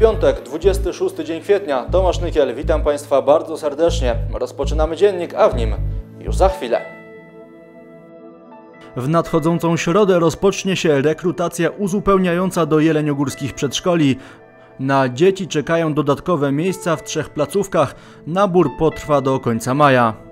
Piątek, 26 dzień kwietnia. Tomasz Nykiel, witam Państwa bardzo serdecznie. Rozpoczynamy dziennik, a w nim już za chwilę. W nadchodzącą środę rozpocznie się rekrutacja uzupełniająca do jeleniogórskich przedszkoli. Na dzieci czekają dodatkowe miejsca w trzech placówkach. Nabór potrwa do końca maja.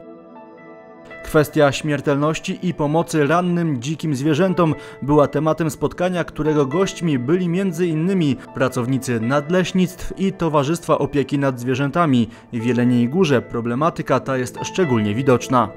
Kwestia śmiertelności i pomocy rannym dzikim zwierzętom była tematem spotkania, którego gośćmi byli m.in. pracownicy nadleśnictw i Towarzystwa Opieki nad Zwierzętami. W Jeleniej Górze problematyka ta jest szczególnie widoczna.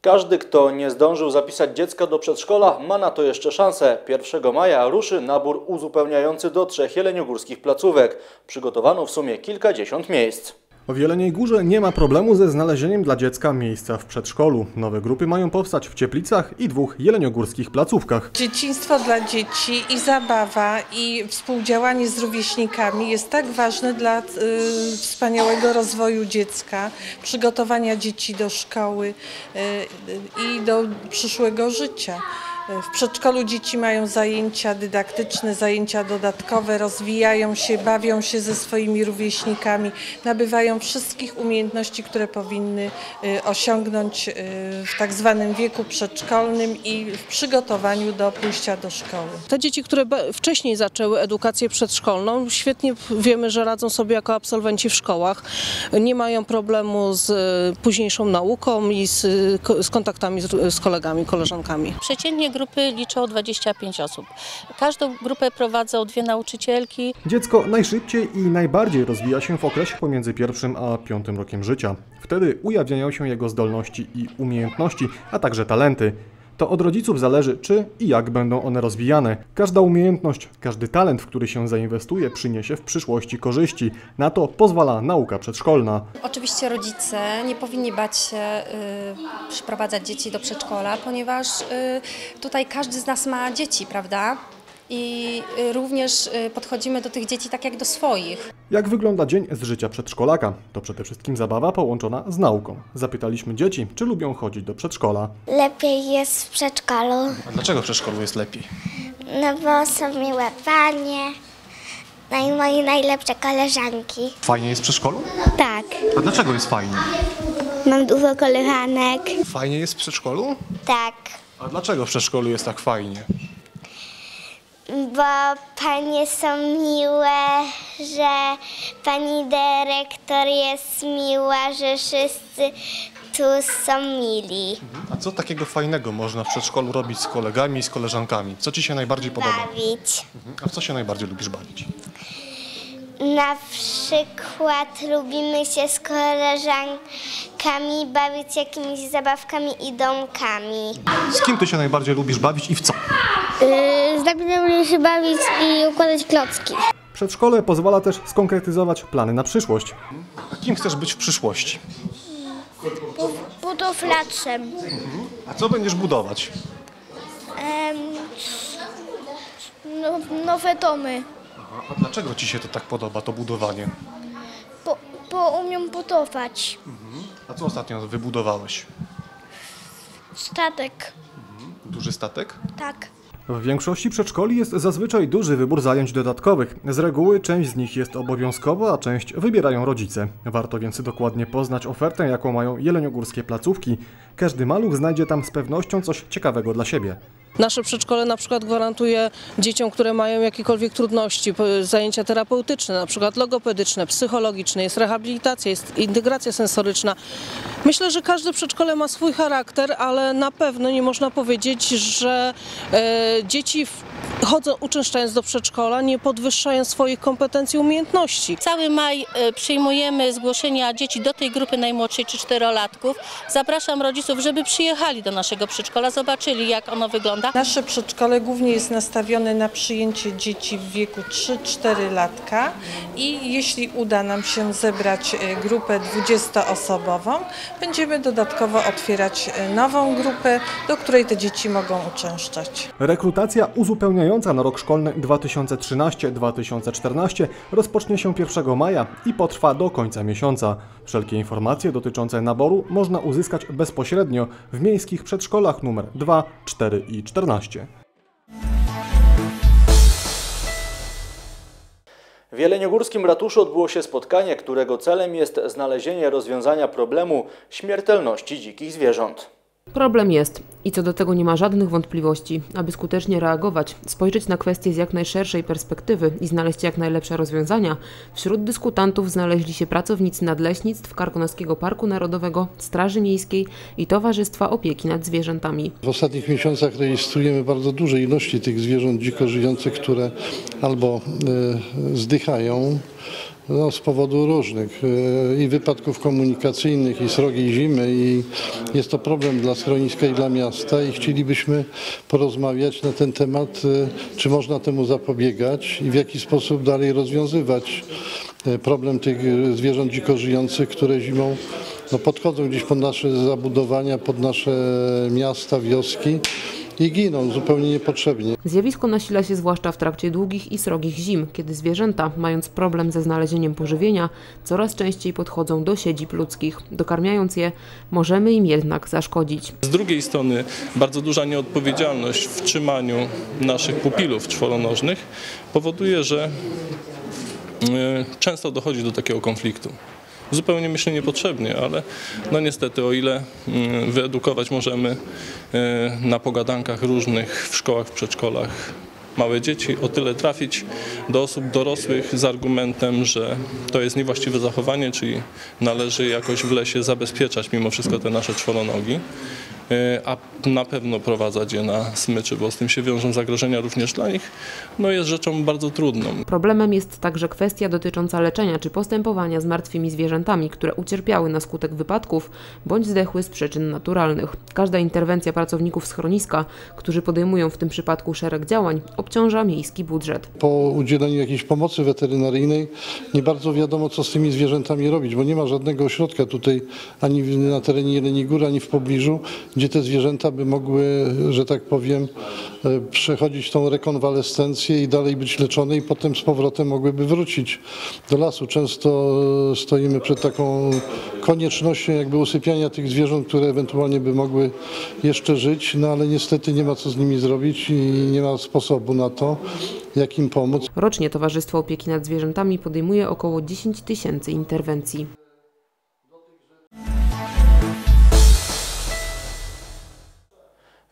Każdy, kto nie zdążył zapisać dziecka do przedszkola, ma na to jeszcze szansę. 1 maja ruszy nabór uzupełniający do trzech jeleniogórskich placówek. Przygotowano w sumie kilkadziesiąt miejsc. W Jeleniej Górze nie ma problemu ze znalezieniem dla dziecka miejsca w przedszkolu. Nowe grupy mają powstać w Cieplicach i dwóch jeleniogórskich placówkach. Dzieciństwo dla dzieci i zabawa i współdziałanie z rówieśnikami jest tak ważne dla y, wspaniałego rozwoju dziecka, przygotowania dzieci do szkoły y, y, i do przyszłego życia. W przedszkolu dzieci mają zajęcia dydaktyczne, zajęcia dodatkowe, rozwijają się, bawią się ze swoimi rówieśnikami, nabywają wszystkich umiejętności, które powinny y, osiągnąć y, w tak zwanym wieku przedszkolnym i w przygotowaniu do pójścia do szkoły. Te dzieci, które wcześniej zaczęły edukację przedszkolną, świetnie wiemy, że radzą sobie jako absolwenci w szkołach. Nie mają problemu z e, późniejszą nauką i z, ko- z kontaktami z, z kolegami, koleżankami. Przeciętnie grupy liczą 25 osób. Każdą grupę prowadzą dwie nauczycielki. Dziecko najszybciej i najbardziej rozwija się w okresie pomiędzy pierwszym a piątym rokiem życia. Wtedy ujawniają się jego zdolności i umiejętności, a także talenty. To od rodziców zależy, czy i jak będą one rozwijane. Każda umiejętność, każdy talent, w który się zainwestuje, przyniesie w przyszłości korzyści. Na to pozwala nauka przedszkolna. Oczywiście rodzice nie powinni bać się y, przyprowadzać dzieci do przedszkola, ponieważ y, tutaj każdy z nas ma dzieci, prawda? I y, również y, podchodzimy do tych dzieci tak jak do swoich. Jak wygląda dzień z życia przedszkolaka? To przede wszystkim zabawa połączona z nauką. Zapytaliśmy dzieci, czy lubią chodzić do przedszkola. Lepiej jest w przedszkolu, A dlaczego w przedszkolu jest lepiej? no bo są miłe panie, no i moje najlepsze koleżanki. Fajnie jest w przedszkolu? Tak, A dlaczego jest fajnie? mam dużo koleżanek. Fajnie jest w przedszkolu? Tak, A dlaczego w przedszkolu jest tak fajnie? Bo panie są miłe, że pani dyrektor jest miła, że wszyscy tu są mili. A co takiego fajnego można w przedszkolu robić z kolegami i z koleżankami? Co ci się najbardziej podoba? Bawić. A w co się najbardziej lubisz bawić? Na przykład lubimy się z koleżankami bawić jakimiś zabawkami i domkami. Z kim ty się najbardziej lubisz bawić i w co? Yy, Zaczynamy się bawić i układać klocki. Przedszkole pozwala też skonkretyzować plany na przyszłość. A kim chcesz być w przyszłości? Budowlaczem. A co będziesz budować? no, nowe domy, A dlaczego ci się to tak podoba, to budowanie? bo, bo umiem budować. A co ostatnio wybudowałeś? Statek, Duży statek? tak. W większości przedszkoli jest zazwyczaj duży wybór zajęć dodatkowych. Z reguły część z nich jest obowiązkowa, a część wybierają rodzice. Warto więc dokładnie poznać ofertę, jaką mają jeleniogórskie placówki. Każdy maluch znajdzie tam z pewnością coś ciekawego dla siebie. Nasze przedszkole na przykład gwarantuje dzieciom, które mają jakiekolwiek trudności, zajęcia terapeutyczne, na przykład logopedyczne, psychologiczne, jest rehabilitacja, jest integracja sensoryczna. Myślę, że każde przedszkole ma swój charakter, ale na pewno nie można powiedzieć, że e, dzieci chodzą, uczęszczając do przedszkola, nie podwyższają swoich kompetencji i umiejętności. Cały maj e, przyjmujemy zgłoszenia dzieci do tej grupy najmłodszej czy czterolatków. Zapraszam rodziców, żeby przyjechali do naszego przedszkola, zobaczyli jak ono wygląda. Nasze przedszkole głównie jest nastawione na przyjęcie dzieci w wieku 3-4 latka i jeśli uda nam się zebrać e, grupę 20-osobową, będziemy dodatkowo otwierać e, nową grupę, do której te dzieci mogą uczęszczać. Rekrutacja uzupełniająca na rok szkolny 2013-2014 rozpocznie się 1 maja i potrwa do końca miesiąca. Wszelkie informacje dotyczące naboru można uzyskać bezpośrednio w miejskich przedszkolach nr 2, 4 i 2014. W Jeleniogórskim ratuszu odbyło się spotkanie, którego celem jest znalezienie rozwiązania problemu śmiertelności dzikich zwierząt. Problem jest i co do tego nie ma żadnych wątpliwości. Aby skutecznie reagować, spojrzeć na kwestię z jak najszerszej perspektywy i znaleźć jak najlepsze rozwiązania, wśród dyskutantów znaleźli się pracownicy nadleśnictw Karkonoskiego Parku Narodowego, Straży Miejskiej i Towarzystwa Opieki nad Zwierzętami. W ostatnich miesiącach rejestrujemy bardzo duże ilości tych zwierząt dziko żyjących, które albo e, zdychają, no, z powodu różnych e, i wypadków komunikacyjnych, i srogiej zimy i jest to problem dla schroniska i dla miasta i chcielibyśmy porozmawiać na ten temat, e, czy można temu zapobiegać i w jaki sposób dalej rozwiązywać e, problem tych zwierząt dziko żyjących, które zimą no, podchodzą gdzieś pod nasze zabudowania, pod nasze miasta, wioski i giną zupełnie niepotrzebnie. Zjawisko nasila się zwłaszcza w trakcie długich i srogich zim, kiedy zwierzęta, mając problem ze znalezieniem pożywienia, coraz częściej podchodzą do siedzib ludzkich. Dokarmiając je, możemy im jednak zaszkodzić. Z drugiej strony bardzo duża nieodpowiedzialność w trzymaniu naszych pupilów czworonożnych powoduje, że y, często dochodzi do takiego konfliktu zupełnie myślę niepotrzebnie, ale no niestety o ile mm, wyedukować możemy e, na pogadankach różnych w szkołach, w przedszkolach małe dzieci, o tyle trafić do osób dorosłych z argumentem, że to jest niewłaściwe zachowanie, czyli należy jakoś w lesie zabezpieczać mimo wszystko te nasze czworonogi. E, a na pewno prowadzać je na smyczy, bo z tym się wiążą zagrożenia również dla nich, no jest rzeczą bardzo trudną. Problemem jest także kwestia dotycząca leczenia czy postępowania z martwymi zwierzętami, które ucierpiały na skutek wypadków bądź zdechły z przyczyn naturalnych. Każda interwencja pracowników schroniska, którzy podejmują w tym przypadku szereg działań, obciąża miejski budżet. Po udzieleniu jakiejś pomocy weterynaryjnej nie bardzo wiadomo, co z tymi zwierzętami robić, bo nie ma żadnego ośrodka tutaj ani na terenie Jeleni Góry, ani w pobliżu, gdzie te zwierzęta by mogły, że tak powiem, e, przechodzić tą rekonwalescencję i dalej być leczone i potem z powrotem mogłyby wrócić do lasu. Często stoimy przed taką koniecznością jakby usypiania tych zwierząt, które ewentualnie by mogły jeszcze żyć, no ale niestety nie ma co z nimi zrobić i nie ma sposobu na to, jak im pomóc. Rocznie Towarzystwo Opieki nad Zwierzętami podejmuje około 10 tysięcy interwencji.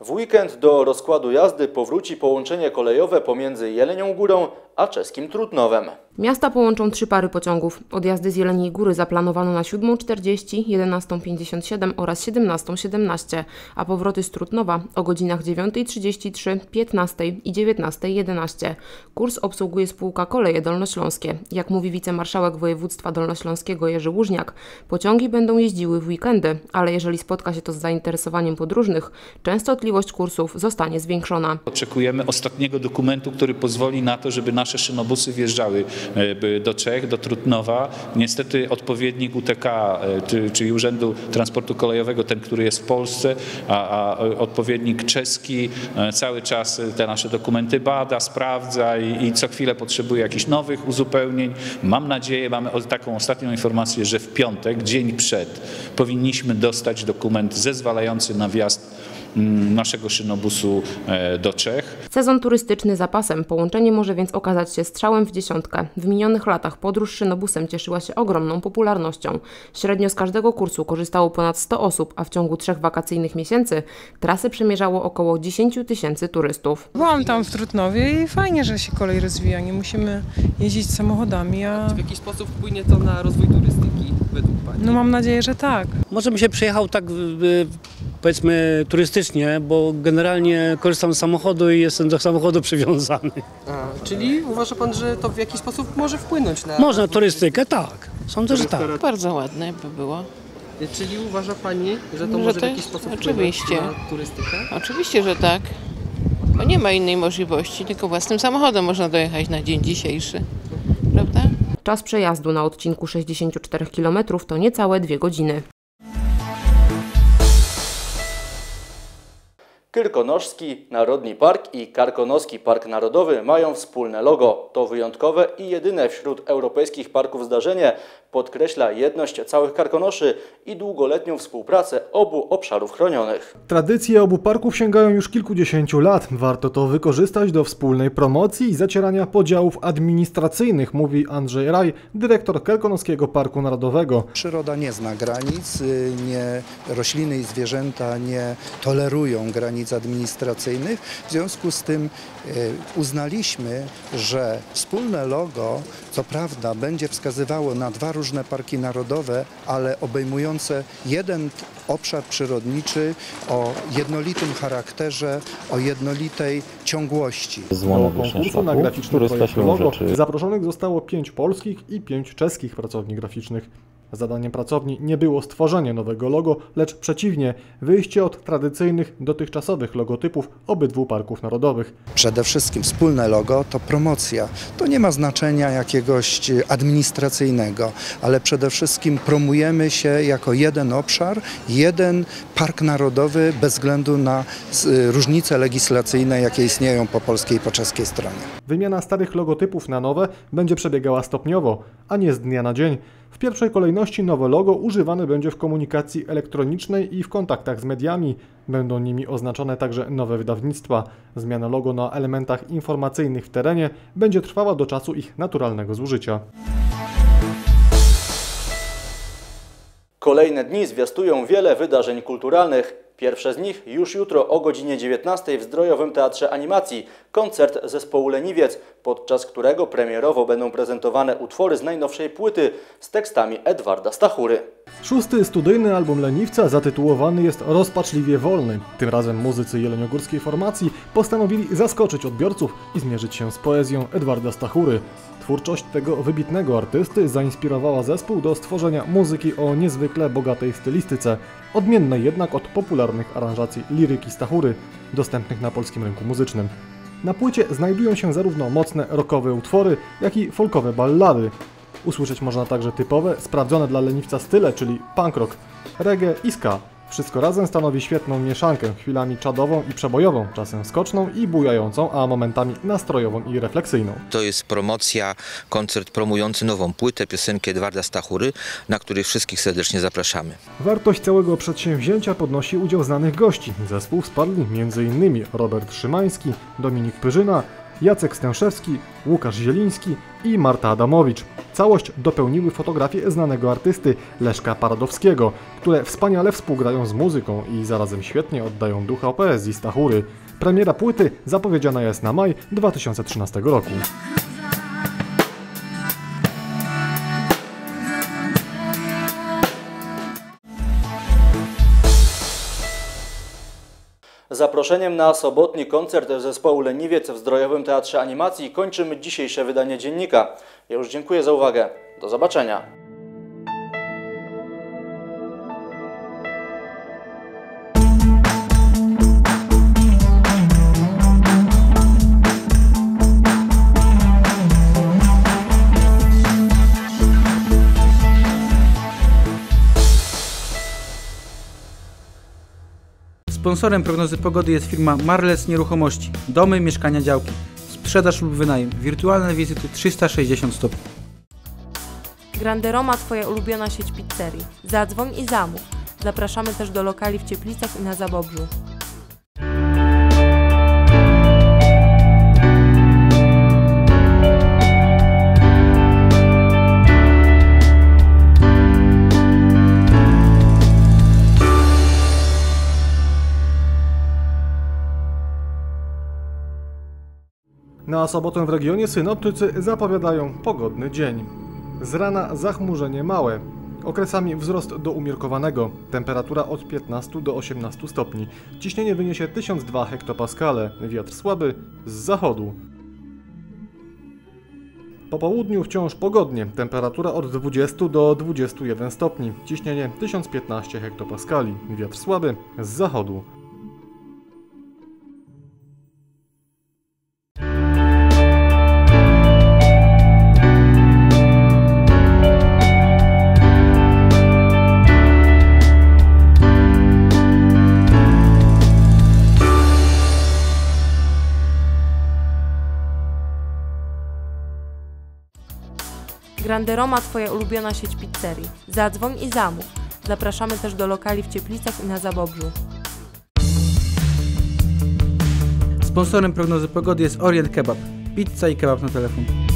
W weekend do rozkładu jazdy powróci połączenie kolejowe pomiędzy Jelenią Górą a czeskim Trutnowem. Miasta połączą trzy pary pociągów. Odjazdy z Jeleniej Góry zaplanowano na 7.40, 11.57 oraz 17.17, a powroty z Trutnowa o godzinach 9.33, 15.00 i 19.11. Kurs obsługuje spółka Koleje Dolnośląskie. Jak mówi wicemarszałek województwa dolnośląskiego Jerzy Łużniak, pociągi będą jeździły w weekendy, ale jeżeli spotka się to z zainteresowaniem podróżnych, częstotliwość kursów zostanie zwiększona. Oczekujemy ostatniego dokumentu, który pozwoli na to, żeby nasze szynobusy wjeżdżały e, do Czech, do Trutnowa. Niestety odpowiednik UTK, e, czyli Urzędu Transportu Kolejowego, ten, który jest w Polsce, a, a odpowiednik czeski e, cały czas te nasze dokumenty bada, sprawdza i, i co chwilę potrzebuje jakichś nowych uzupełnień. Mam nadzieję, mamy taką ostatnią informację, że w piątek, dzień przed, powinniśmy dostać dokument zezwalający na wjazd naszego szynobusu e, do Czech. Sezon turystyczny zapasem. Połączenie może więc okazać się strzałem w dziesiątkę. W minionych latach podróż szynobusem cieszyła się ogromną popularnością. Średnio z każdego kursu korzystało ponad 100 osób, a w ciągu trzech wakacyjnych miesięcy trasy przemierzało około 10 tysięcy turystów. Byłam tam w Trutnowie i fajnie, że się kolej rozwija. Nie musimy jeździć samochodami. A... Czy w jakiś sposób wpłynie to na rozwój turystyki według Pani? No mam nadzieję, że tak. Może bym się przyjechał tak powiedzmy turystycznie, bo generalnie korzystam z samochodu i jestem do samochodu przywiązany. A, czyli uważa Pan, że to w jakiś sposób może wpłynąć na... Można turystykę, tak. Sądzę, że tak. Bardzo ładne by było. Czyli uważa Pani, że to może w jakiś sposób Oczywiście. wpłynąć na turystykę? Oczywiście, że tak. Bo nie ma innej możliwości, tylko własnym samochodem można dojechać na dzień dzisiejszy. Prawda? Czas przejazdu na odcinku 64 km to niecałe dwie godziny. Kyrkonożski Narodni Park i Karkonoski Park Narodowy mają wspólne logo. To wyjątkowe i jedyne wśród europejskich parków zdarzenie, Podkreśla jedność całych karkonoszy i długoletnią współpracę obu obszarów chronionych. Tradycje obu parków sięgają już kilkudziesięciu lat. Warto to wykorzystać do wspólnej promocji i zacierania podziałów administracyjnych, mówi Andrzej Raj, dyrektor Karkonoskiego Parku Narodowego. Przyroda nie zna granic, y, nie, rośliny i zwierzęta nie tolerują granic administracyjnych. W związku z tym y, uznaliśmy, że wspólne logo, co prawda, będzie wskazywało na dwa różne parki narodowe, ale obejmujące jeden obszar przyrodniczy o jednolitym charakterze, o jednolitej ciągłości. Do konkursu na graficzny projekt logo zaproszonych zostało pięć polskich i pięć czeskich pracowni graficznych. Zadaniem pracowni nie było stworzenie nowego logo, lecz przeciwnie, wyjście od tradycyjnych, dotychczasowych logotypów obydwu parków narodowych. Przede wszystkim wspólne logo to promocja. To nie ma znaczenia jakiegoś administracyjnego, ale przede wszystkim promujemy się jako jeden obszar, jeden park narodowy bez względu na y, różnice legislacyjne, jakie istnieją po polskiej i po czeskiej stronie. Wymiana starych logotypów na nowe będzie przebiegała stopniowo, a nie z dnia na dzień. W pierwszej kolejności nowe logo używane będzie w komunikacji elektronicznej i w kontaktach z mediami. Będą nimi oznaczone także nowe wydawnictwa. Zmiana logo na elementach informacyjnych w terenie będzie trwała do czasu ich naturalnego zużycia. Kolejne dni zwiastują wiele wydarzeń kulturalnych. Pierwsze z nich już jutro o godzinie 19 w Zdrojowym Teatrze Animacji koncert zespołu Leniwiec, podczas którego premierowo będą prezentowane utwory z najnowszej płyty z tekstami Edwarda Stachury. Szósty studyjny album Leniwca zatytułowany jest Rozpaczliwie Wolny. Tym razem muzycy jeleniogórskiej formacji postanowili zaskoczyć odbiorców i zmierzyć się z poezją Edwarda Stachury. Twórczość tego wybitnego artysty zainspirowała zespół do stworzenia muzyki o niezwykle bogatej stylistyce, odmiennej jednak od popularnych aranżacji liryki Stachury, dostępnych na polskim rynku muzycznym. Na płycie znajdują się zarówno mocne rockowe utwory, jak i folkowe ballady. Usłyszeć można także typowe, sprawdzone dla leniwca style, czyli punk rock, reggae i ska. Wszystko razem stanowi świetną mieszankę, chwilami czadową i przebojową, czasem skoczną i bujającą, a momentami nastrojową i refleksyjną. To jest promocja, koncert promujący nową płytę, piosenkę Edwarda Stachury, na który wszystkich serdecznie zapraszamy. Wartość całego przedsięwzięcia podnosi udział znanych gości. Zespół wsparli m.in. Robert Szymański, Dominik Pyrzyna, Jacek Stęszewski, Łukasz Zieliński i Marta Adamowicz. Całość dopełniły fotografie znanego artysty Leszka Paradowskiego, które wspaniale współgrają z muzyką i zarazem świetnie oddają ducha poezji Stachury. Premiera płyty zapowiedziana jest na maj 2013 roku. Zaproszeniem na sobotni koncert zespołu Leniwiec w Zdrojowym Teatrze Animacji kończymy dzisiejsze wydanie dziennika. Ja już dziękuję za uwagę. Do zobaczenia. Sponsorem prognozy pogody jest firma Marles Nieruchomości. Domy, mieszkania, działki. Sprzedaż lub wynajem. Wirtualne wizyty 360 stopni. Grande Roma Twoja ulubiona sieć pizzerii. Zadzwoń i zamów. Zapraszamy też do lokali w Cieplicach i na Zabobrzu. Na sobotę w regionie synoptycy zapowiadają pogodny dzień. Z rana zachmurzenie małe, okresami wzrost do umiarkowanego, temperatura od 15 do 18 stopni, ciśnienie wyniesie 1002 hektopaskale, wiatr słaby z zachodu. Po południu wciąż pogodnie, temperatura od 20 do 21 stopni, ciśnienie 1015 hektopaskali, wiatr słaby z zachodu. Grande Roma Twoja ulubiona sieć pizzerii. Zadzwoń i zamów. Zapraszamy też do lokali w Cieplicach i na Zabobrzu. Sponsorem prognozy pogody jest Orient Kebab. Pizza i kebab na telefon.